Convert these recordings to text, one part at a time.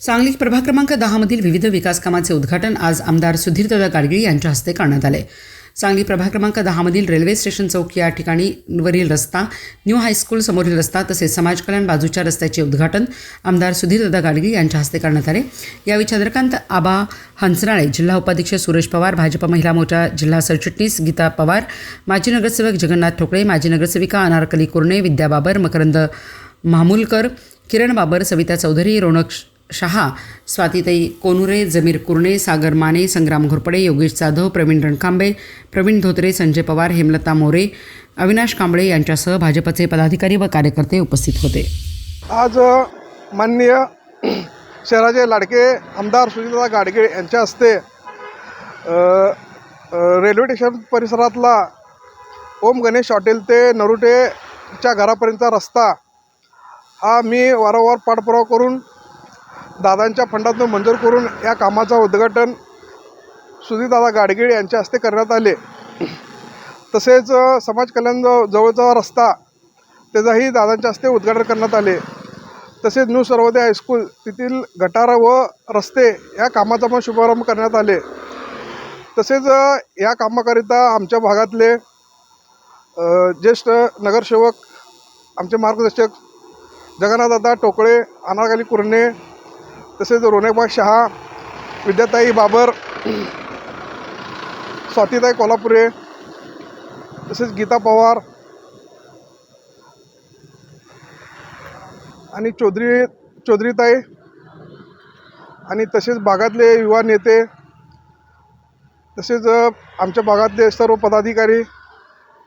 सांगली प्रभाग क्रमांक दहामधील विविध विकास कामांचे उद्घाटन आज आमदार सुधीरदादा गाडगीळ यांच्या हस्ते करण्यात आले. सांगली प्रभाग क्रमांक दहामधील रेल्वे स्टेशन चौक या ठिकाणी वरील रस्ता न्यू हायस्कूल समोरील रस्ता तसेच समाज कल्याण बाजूच्या रस्त्याचे उद्घाटन आमदार सुधीरदादा गाडगीळ यांच्या हस्ते करण्यात आले. यावेळी चंद्रकांत आबा हंसराळे जिल्हा उपाध्यक्ष सुरेश पवार भाजप महिला मोर्चा जिल्हा सरचिटणीस गीता पवार माजी नगरसेवक जगन्नाथ ठोकळे माजी नगरसेविका अनारकली कुर्णे विद्या बाबर मकरंद मामुलकर किरण बाबर सविता चौधरी रोनक शहा स्वातीताई कोनुरे जमीर कुर्णे सागर माने संग्राम घोरपडे योगेश जाधव प्रवीण रणकांबे प्रवीण धोत्रे संजय पवार हेमलता मोरे अविनाश कांबळे यांच्यासह भाजपचे पदाधिकारी व कार्यकर्ते उपस्थित होते. आज माननीय शहराचे लाडके आमदार सुनीलदादा गाडगे यांच्या हस्ते रेल्वे स्टेशन परिसरातला ओम गणेश हॉटेल ते नरुटेच्या घरापर्यंतचा रस्ता हा मी वारंवार पाठपुरावा करून दादांच्या फंडातून मंजूर करून या कामाचं उद्घाटन सुधीरदादा गाडगीळ यांच्या हस्ते करण्यात आले. तसेच समाज कल्याण जवळचा रस्ता त्याचाही दादांच्या हस्ते उद्घाटन करण्यात आले. तसेच न्यू सर्वोदय हायस्कूल तेथील गटार व रस्ते या कामाचा पण शुभारंभ करण्यात आले. तसेच या कामाकरिता आमच्या भागातले ज्येष्ठ नगरसेवक आमचे मार्गदर्शक जगन्नाथदादा टोकळे अनारकाली कुरणे तसेच रोनेबा शहा विद्याताई बाबर स्वातीताई कोल्हापुरे तसेच गीता पवार आणि चौधरी चौधरीताई आणि तसेच भागातले युवा नेते तसेच आमच्या भागातले सर्व पदाधिकारी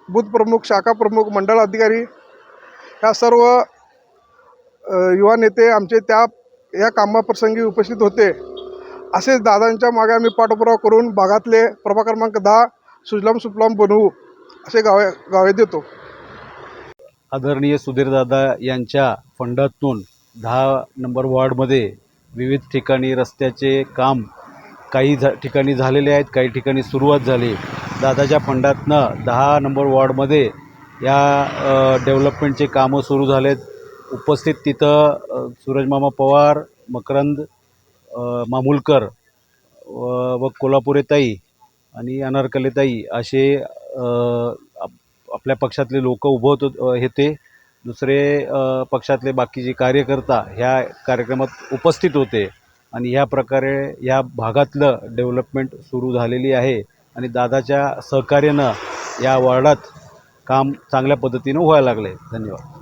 बूथ प्रमुख शाखा प्रमुख मंडळ अधिकारी ह्या सर्व युवा नेते आमचे त्या या कामाप्रसंगी उपस्थित होते. असेच दादांच्या मागे आम्ही पाठपुरावा करून भागातले प्रभा क्रमांक दहा सुजलाम सुफलाम बनवू असे गावे गावे देतो. आदरणीय सुधीरदादा यांच्या फंडातून दहा नंबर वॉर्डमध्ये विविध ठिकाणी रस्त्याचे काम काही झा ठिकाणी झालेले आहेत काही ठिकाणी सुरुवात झाली. दादाच्या फंडातनं दहा नंबर वॉर्डमध्ये या डेव्हलपमेंटचे कामं सुरू झालेत. उपस्थित तिथं सूरजमामा पवार मकरंद मामुलकर व व कोल्हापुरेताई आणि अनारकलेताई असे आप- आपल्या पक्षातले लोक उभं होत होते दुसरे पक्षातले बाकीचे कार्यकर्ता ह्या कार्यक्रमात उपस्थित होते. आणि ह्या प्रकारे ह्या भागातलं डेव्हलपमेंट सुरू झालेली आहे. आणि दादाच्या सहकार्यानं या वॉर्डात काम चांगल्या पद्धतीनं व्हायला लागले धन्यवाद.